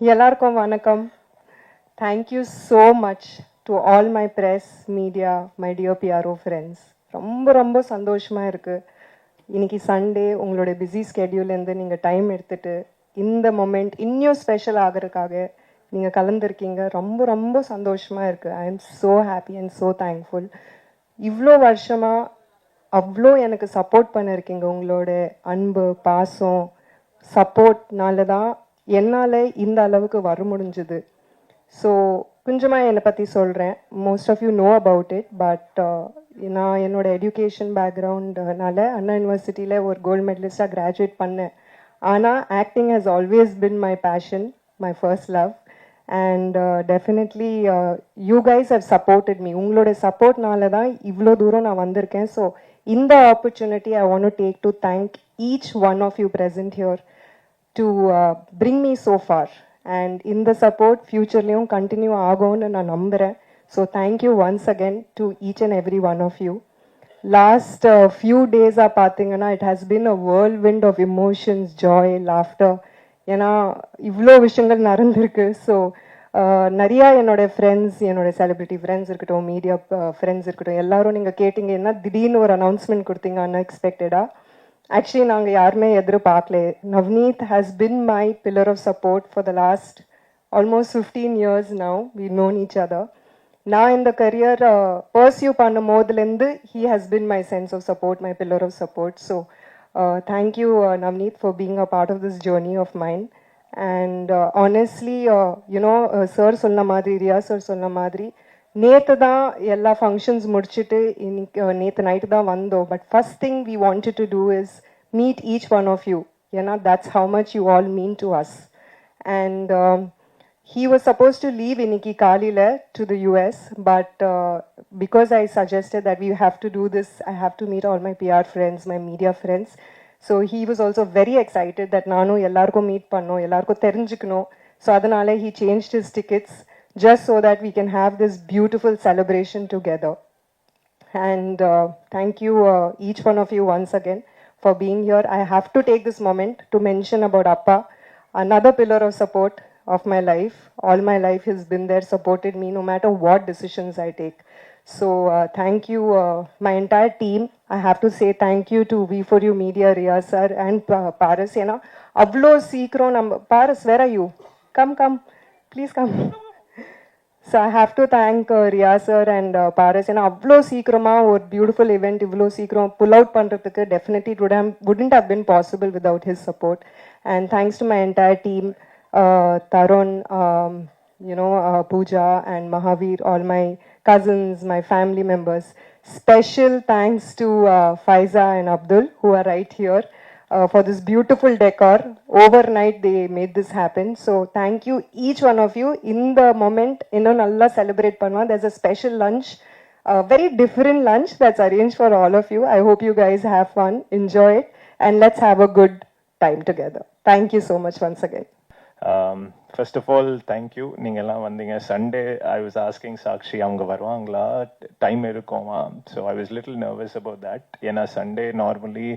எல்லாருக்கும் வணக்கம். Thank you so much to all my press media my DIO PRO friends ரொம்ப ரொம்ப சந்தோஷமாக இருக்குது இன்னைக்கு சண்டே உங்களோட பிஸி ஸ்கெடியூல்லேருந்து நீங்கள் டைம் எடுத்துட்டு இந்த மொமெண்ட் இன்னும் ஸ்பெஷல் ஆகிறதுக்காக நீங்கள் கலந்துருக்கீங்க. ரொம்ப ரொம்ப சந்தோஷமாக இருக்குது I am so happy and so thankful இவ்வளோ வருஷமாக அவ்வளோ எனக்கு சப்போர்ட் பண்ணியிருக்கீங்க உங்களோட அன்பு பாசம் சப்போர்ட்னால தான் என்னால் இந்த அளவுக்கு வர முடிஞ்சுது. ஸோ கொஞ்சமாக என்னை பற்றி சொல்கிறேன் most of you know about it but நான் என்னோட எஜுகேஷன் பேக்ரவுண்ட்னால அண்ணா யூனிவர்சிட்டியில் ஒரு கோல்டு மெடலிஸ்டாக கிராஜுவேட் பண்ணேன். ஆனால் acting has always been my passion my first love and definitely you guys have supported me உங்களோட சப்போர்ட்னால தான் இவ்வளோ தூரம் நான் வந்திருக்கேன். ஸோ இந்த opportunity I want to take to thank each one of you present here to bring me so far and இந்த support ஃப்யூச்சர்லேயும் கண்டினியூ ஆகும்னு நான் நம்புகிறேன் so thank you once again to each and every one of you last few டேஸாக பார்த்தீங்கன்னா it has been a whirlwind of emotions joy laughter ஏன்னா இவ்வளோ விஷயங்கள் நடந்திருக்கு ஸோ நிறையா என்னோடய ஃப்ரெண்ட்ஸ் என்னோட செலிபிரிட்டி ஃப்ரெண்ட்ஸ் இருக்கட்டும் மீடியா ஃப்ரெண்ட்ஸ் இருக்கட்டும் எல்லாரும் நீங்கள் கேட்டிங்க என்ன திடீர்னு ஒரு அனௌன்ஸ்மெண்ட் கொடுத்தீங்க அன்எக்ஸ்பெக்டடாக ஆக்சுவலி நாங்கள் யாருமே எதிர்பார்க்கல. Navneet has been my pillar of support for the last almost fifteen years now we known each other நான் இந்த கரியர் பர்சியூ பண்ணும் போதுலேருந்து he has been my sense of support my pillar of support so thank you Navneet for being a part of this journey of mind and honestly you know sir சொன்ன மாதிரி Riya sir சொன்ன மாதிரி நேற்று தான் எல்லா functions முடிச்சுட்டு இன்னைக்கு நேற்று நைட்டு தான் வந்தோம் but first thing we wanted to do is meet each one of you ஏன்னா that's how much you all mean to us and he was supposed to leave Iniki Kalila to the US, but uh, because I suggested that we have to do this, I have to meet all my PR friends, my media friends. So he was also very excited that நானும் எல்லாருக்கும் meet பண்ணோம் எல்லாருக்கும் தெரிஞ்சுக்கணும் so அதனால he changed his tickets just so that we can have this beautiful celebration together. And uh, thank you, uh, each one of you, once again for being here. I have to take this moment to mention about Appa, another pillar of support of my life. All my life he's been there, supported me no matter what decisions I take. So uh, thank you, uh, my entire team. I have to say thank you to V4U Media, Riya sir and uh, Paris. You know, avlo number. Paris, where are you? Come, come, please come. So I have to thank Riya sir and Paras ஏன்னா அவ்வளோ சீக்கிரமாக ஒரு beautiful event இவ்வளோ சீக்கிரம் pull out பண்ணுறதுக்கு definitely dude hmm wouldn't have been possible without his support and thanks to my entire team Tarun you know Pooja and Mahaveer all my cousins, my family members. Special thanks to uh, Faiza and Abdul, who are right here, uh, for this beautiful decor. Overnight, they made this happen. So, thank you, each one of you. In the moment, இன்னும் நல்லா celebrate பண்ணுவோம். There's a special lunch, a very different lunch that's arranged for all of you. I hope you guys have fun, enjoy it, and let's have a good time together. Thank you so much once again. first of all thank you நீங்கள்லாம் வந்தீங்க. Sunday I was asking Sakshi அவங்க வருவாங்களா? Time இருக்குமா? So I was little nervous about that ஏன்னா Sunday normally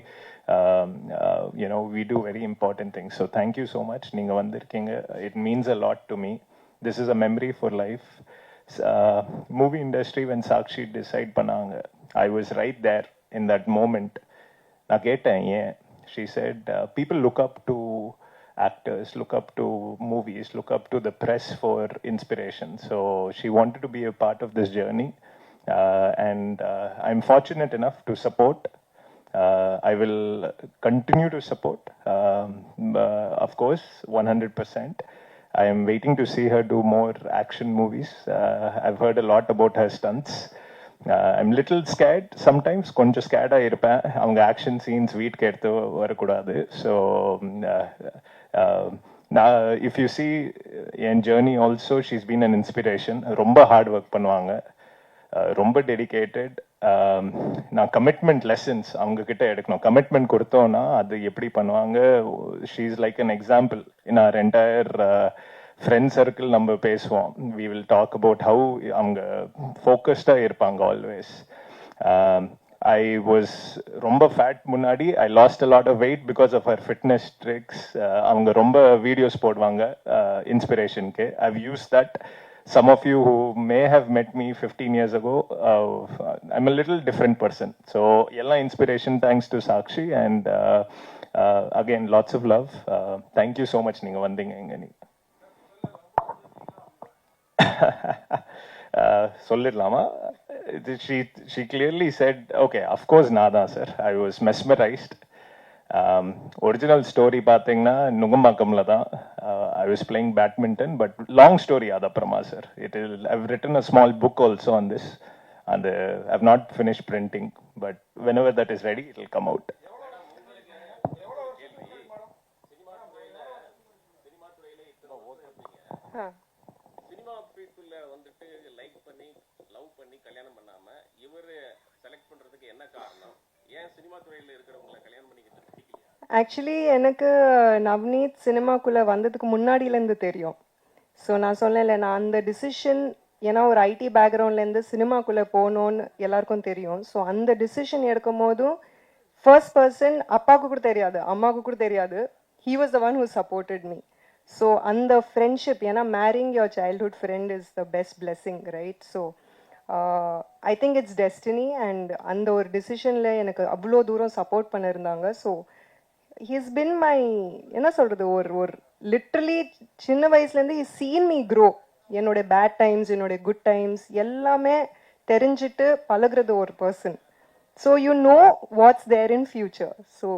you know we do very important things so thank you so much நீங்கள் வந்திருக்கீங்க. It means a lot to me this is a memory for life movie industry when Sakshi decide பண்ணாங்க I was right there in that moment நான் கேட்டேன் ஏன்? She said people look up to actors, look up to movies, look up to the press for inspiration. So she wanted to be a part of this journey. Uh, and uh, I'm fortunate enough to support. Uh, I will continue to support, um, of course, 100%. I am waiting to see her do more action movies. I've heard a lot about her stunts. I'm little scared sometimes கொஞ்சம் ஸ்கேடாக இருப்பேன். அவங்க action scenes வீட்டுக்கு எடுத்து வரக்கூடாது. So um, uh, um, நான் if you see N journey also she's been an inspiration ரொம்ப hard work பண்ணுவாங்க. Uh, ரொம்ப டெடிக்கேட்டட் um, நான் கமிட்மெண்ட் லெசன்ஸ் அவங்க கிட்ட எடுக்கணும். கமிட்மெண்ட் கொடுத்தோன்னா அது எப்படி பண்ணுவாங்க? She is like an example in our entire friend circle நம்ம பேசுவோம் we will talk about how அவங்க ஃபோக்கஸ்டாக இருப்பாங்க ஆல்வேஸ் ஐ வாஸ் ரொம்ப ஃபேட் முன்னாடி I lost a lot of weight because of her fitness tricks அவங்க ரொம்ப வீடியோஸ் போடுவாங்க இன்ஸ்பிரேஷனுக்கு I've use that some of you who may have met me 15 years ago, uh, I'm a little different person. So, yella inspiration thanks to Sakshi and uh, uh, again, lots of love. Uh, thank you so much, Ninga Vanding Engani. சொல்லிடலாமா? She she clearly said okay of course நான் தான் sir I was mesmerized original story பார்த்தீங்கன்னா நுங்கம்பாக்கம்ல தான் I was playing badminton but long story அது அப்புறமா sir it'll I've written a small book also on this அந்த I've not finish printing but whenever that is ready it'll come out Huh. People வந்துட்டு like பண்ணி love பண்ணி கல்யாணம் பண்ணாம இவர் select பண்றதுக்கு என்ன காரணம்? ஏன் சினிமா துறையில இருக்கிறவங்கள கல்யாணம் பண்ணிக்கிட்டு ஆக்சுவலி எனக்கு நவ்னீத் சினிமாக்குள்ளே வந்ததுக்கு முன்னாடியிலேருந்து தெரியும். ஸோ நான் சொன்னேன்ல நான் அந்த டிசிஷன் ஏன்னா ஒரு ஐடி பேக்ரவுண்ட்லேருந்து சினிமாக்குள்ளே போகணுன்னு எல்லாருக்கும் தெரியும். ஸோ அந்த டிசிஷன் எடுக்கும் போதும் ஃபர்ஸ்ட் பர்சன் அப்பாவுக்கு கூட தெரியாது அம்மாவுக்கு கூட தெரியாது. He was the one who supported me so அந்த ஃப்ரெண்ட்ஷிப் ஏன்னா marrying your childhood friend is the best blessing right so I think it's destiny and அந்த ஒரு டிசிஷனில் எனக்கு அவ்வளோ தூரம் சப்போர்ட் பண்ணியிருந்தாங்க ஸோ ஹீஸ் பின் மை என்ன சொல்கிறது ஒரு ஒரு லிட்ரலி சின்ன வயசுலேருந்து இஸ் சீன் மீ க்ரோ என்னோட பேட் டைம்ஸ் என்னோட குட் டைம்ஸ் எல்லாமே தெரிஞ்சுட்டு பழகுறது ஒரு person so you know what's there in future so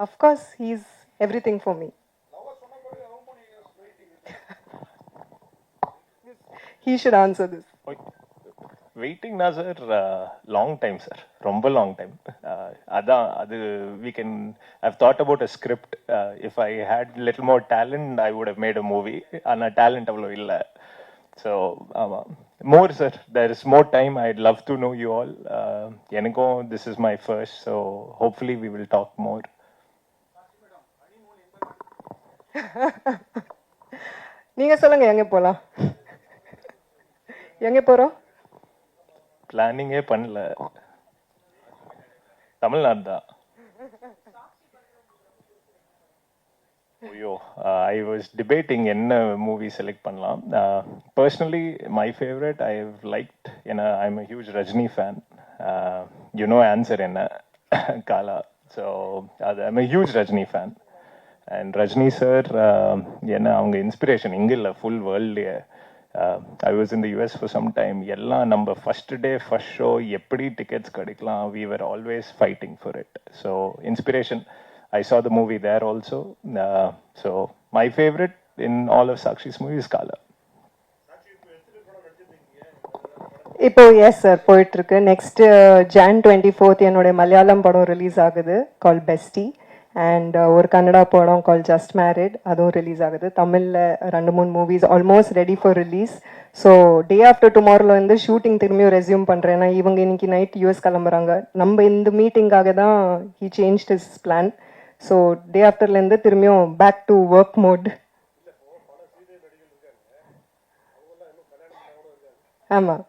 of course he's everything for me he should answer this. வெயிட்டிங்னா சார் லாங் டைம் சார் ரொம்ப long time அதான் அது we can I've thought about a script if I had little more talent I would made a movie ஆனால் talent அவ்வளோ இல்லை. So ஆமாம் more sir there is more time I love to know you all எனக்கும் this is my first so hopefully we will talk more நீங்க சொல்லுங்க எங்க போலாம்? எங்க போறோம் பிளானிங்கே பண்ணல. தமிழ்நாடு தான் ஐயோ ஐ வாஸ் டிபேட்டிங் என்ன மூவி செலக்ட் பண்ணலாம். Personally my favourite I have liked ஏன்னா I am huge Rajini fan you know answer என்ன? காலா ஸோ அது I'm huge Rajini fan and Rajini sir என்ன அவங்க இன்ஸ்பிரேஷன் இங்கே இல்லை full world I was in the US for some time எல்லாம் நம்ம first day first show எப்படி tickets கிடைக்கலாம்? We were always fighting for it so inspiration I saw the movie there also so my favourite in all of Sakshi's movies movies, இப்போ S sir போயிட்டு இருக்கு next Jan twenty fourth என்னோட மலையாளம் படம் release ஆகுது கால் bestie and uh, ஒரு கன்னடா படம் call just married அதுவும் release ஆகுது. தமிழில் ரெண்டு மூணு movies almost ready for release so day after டுமாரோல வந்து ஷூட்டிங் திரும்பியும் ரெஸ்யூம் பண்ணுறேன் ஏன்னா இவங்க இன்னைக்கு நைட் யூஎஸ் கிளம்புறாங்க. நம்ம இந்த மீட்டிங்காக தான் he change his plan so day ஆஃப்டர்லேருந்து திரும்பியும் பேக் டு ஒர்க் மோட் ஆமாம்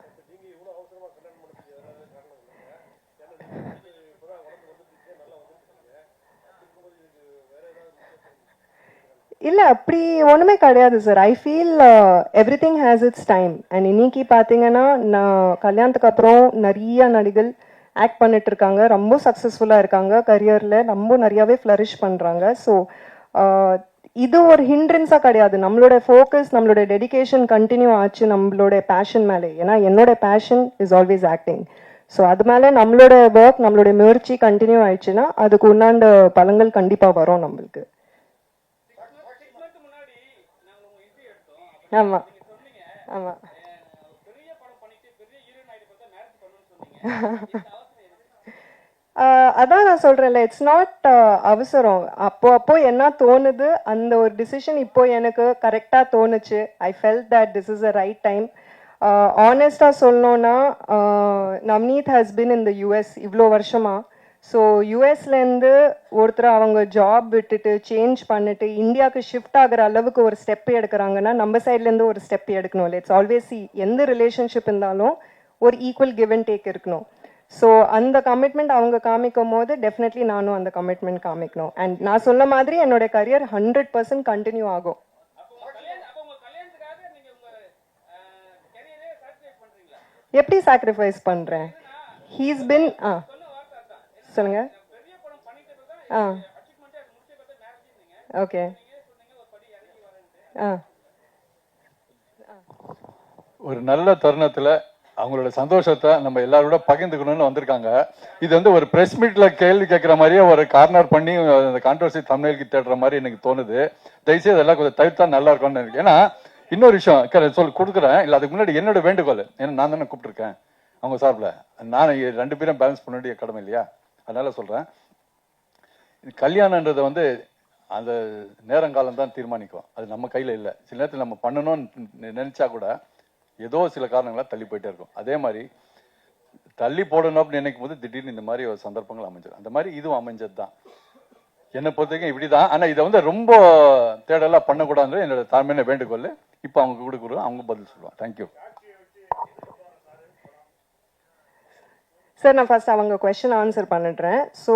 இல்லை அப்படி ஒன்றுமே கிடையாது sir I feel everything has its time and இன்னைக்கு பார்த்தீங்கன்னா நான் கல்யாணத்துக்கு அப்புறம் நிறைய நடிகள் ஆக்ட் பண்ணிட்டு இருக்காங்க. ரொம்ப சக்ஸஸ்ஃபுல்லாக இருக்காங்க. கரியரில் ரொம்ப நிறையவே ஃப்ளரிஷ் பண்ணுறாங்க ஸோ uh, இது ஒரு ஹிண்ட்ரன்ஸாக கிடையாது. நம்மளோட ஃபோக்கஸ் நம்மளோட டெடிகேஷன் கண்டினியூ ஆச்சு நம்மளோட பேஷன் மேலே. ஏன்னா என்னோட passion is always acting so அது மேலே நம்மளோட ஒர்க் நம்மளோட முயற்சி கண்டினியூ ஆயிடுச்சுன்னா அதுக்கு உண்டாண்ட பலங்கள் கண்டிப்பாக வரும் நம்மளுக்கு. ஆமா. ஆமா. அதான் நான் சொல்றேன்ல இட்ஸ் நாட் அவசரம். அப்போ அப்போ என்ன தோணுது? அந்த ஒரு டிசிஷன் இப்போ எனக்கு கரெக்டா தோணுச்சு. I fell that this is a right time ஆனஸ்டா சொல்லணும்னா நவ்னீத் ஹஸ் பின் இந்த யூஎஸ் இவ்வளோ வருஷமா. ஸோ யூஎஸ்லேருந்து ஒருத்தர் அவங்க ஜாப் விட்டுட்டு சேஞ்ச் பண்ணிட்டு இந்தியாவுக்கு ஷிஃப்ட் ஆகுற அளவுக்கு ஒரு ஸ்டெப் எடுக்கிறாங்கன்னா நம்ம சைட்லேருந்து ஒரு ஸ்டெப் எடுக்கணும். இட்ஸ் ஆல்வேஸ் எந்த ரிலேஷன்ஷிப் இருந்தாலும் ஒரு ஈக்குவல் கிவ் அண்ட் டேக் இருக்கணும். ஸோ அந்த கமிட்மெண்ட் அவங்க காமிக்கும் போது டெஃபினெட்லி நானும் அந்த கமிட்மெண்ட் காமிக்கணும். அண்ட் நான் சொன்ன மாதிரி என்னோட கரியர் ஹண்ட்ரட் பர்சன்ட் கண்டினியூ ஆகும். எப்படி சாக்ரிஃபைஸ் பண்ணுறேன் ஹீஸ் பின் ஆ. சொல்லுங்க. ஆ. ஓகே. ஒரு ஆ. ஒரு நல்ல தருணத்துல அவங்களோட சந்தோஷத்தை நம்ம எல்லாரோட பகிர்ந்துக்கணும்னு வந்திருக்காங்க. இது வந்து ஒரு பிரஸ் மீட்ல கேள்வி கேட்குற மாதிரியே ஒரு கார்னர் பண்ணி அந்த கான்ட்ரவர்சி தமிழ்க்கு தேடுற மாதிரி எனக்கு தோணுது. தயவுசெய்து அதெல்லாம் கொஞ்சம் தவிர்த்தா நல்லா இருக்கும்னு எனக்கு ஏன்னா இன்னொரு விஷயம் சொல் சொல்லி கொடுக்குறேன். இல்ல அதுக்கு முன்னாடி என்னோட வேண்டுகோள். ஏன்னா நான் தானே கூப்பிட்டுருக்கேன். அவங்க சார்பில். நான் ரெண்டு பேரும் பேலன்ஸ் பண்ண வேண்டிய கடமை இல்லையா? அதனால் சொல்கிறேன் இது வந்து அந்த நேரங்காலம் தான் தீர்மானிக்கும். அது நம்ம கையில் இல்லை. சில நேரத்தில் நம்ம பண்ணணும்னு நினச்சா கூட ஏதோ சில காரணங்களாக தள்ளி போயிட்டே இருக்கும். அதே மாதிரி தள்ளி போடணும் அப்படின்னு நினைக்கும் போது திடீர்னு இந்த மாதிரி ஒரு சந்தர்ப்பங்கள் அமைஞ்சிடும் அந்த மாதிரி இதுவும் அமைஞ்சது தான் என்னை பொறுத்த வரைக்கும் இப்படிதான். ஆனால் இதை வந்து ரொம்ப தேடலாக பண்ணக்கூடாதுன்றது என்னோட தாழ்மையான வேண்டுகோள். இப்போ அவங்க கொடுக்குறோம் அவங்க பதில் சொல்லுவாங்க. தேங்க்யூ சார் நான் ஃபர்ஸ்ட் அவங்க கொஷின் ஆன்சர் பண்ணிடுறேன். ஸோ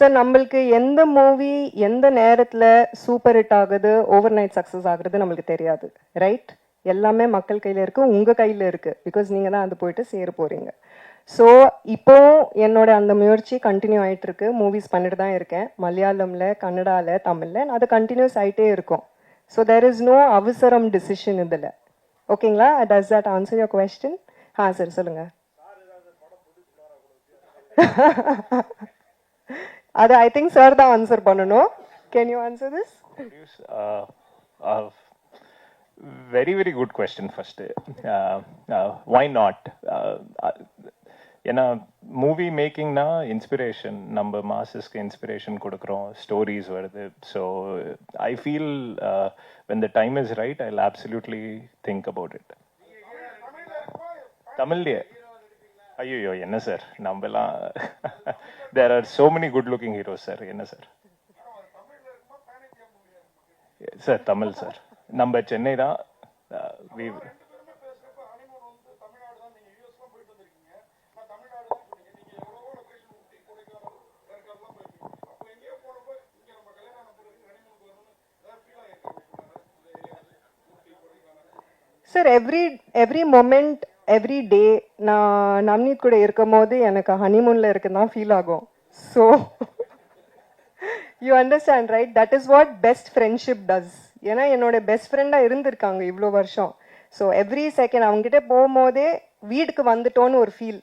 சார் uh, நம்மளுக்கு எந்த மூவி எந்த நேரத்தில் சூப்பர் ஹிட் ஆகுது ஓவர் நைட் சக்ஸஸ் ஆகுறது நம்மளுக்கு தெரியாது. ரைட் எல்லாமே மக்கள் கையில் இருக்கு உங்கள் கையில் இருக்கு. பிகாஸ் நீங்கள் தான் அது போயிட்டு சேர போகிறீங்க ஸோ இப்போ என்னோட அந்த முயற்சி கண்டினியூ ஆகிட்டு இருக்கு. மூவிஸ் பண்ணிட்டு தான் இருக்கேன். மலையாளமில் கன்னடாவில் தமிழில் நான் அது கண்டினியூஸ் ஆகிட்டே இருக்கும். ஸோ தெர் இஸ் நோ அவசரம் டிசிஷன் இதில். ஓகேங்களா does that answer your question ah sir சொல்லுங்கள் அது ஐ திங்க் சார் தான் ஆன்சர் பண்ணணும். Can you answer this Produce, very very good question first. Uh, uh, why not? Uh, uh, ஏன்னா movie மேக்கிங்னா inspiration நம்ம மாசஸ்க்கு இன்ஸ்பிரேஷன் கொடுக்குறோம். ஸ்டோரிஸ் வருது. So I feel when the time is right I absolutely think about it தமிழ்லயே. ஐயோ என்ன sir? நம்மலாம் there are so many good looking heroes sir. என்ன சார்? Sir Tamil sir. நம்ம சென்னை தான் we- sir every every moment every day நான் நம்னீத் கூட இருக்கும் போது எனக்கு ஹனிமூனில் இருக்குதான் தான் ஃபீல் ஆகும். So you understand right that is what best friendship does ஏன்னா என்னோட பெஸ்ட் ஃப்ரெண்டாக இருந்திருக்காங்க இவ்வளோ வருஷம். ஸோ எவ்ரி செகண்ட் அவங்ககிட்ட போகும்போதே வீட்டுக்கு வந்துட்டோன்னு ஒரு ஃபீல்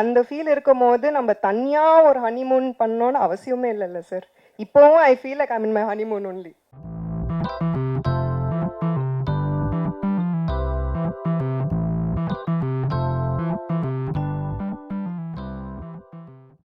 அந்த ஃபீல் இருக்கும் போது நம்ம தனியாக ஒரு ஹனிமூன் பண்ணோன்னு அவசியமே இல்லைல்ல சார் இப்போவும் I feel like I mean my honeymoon only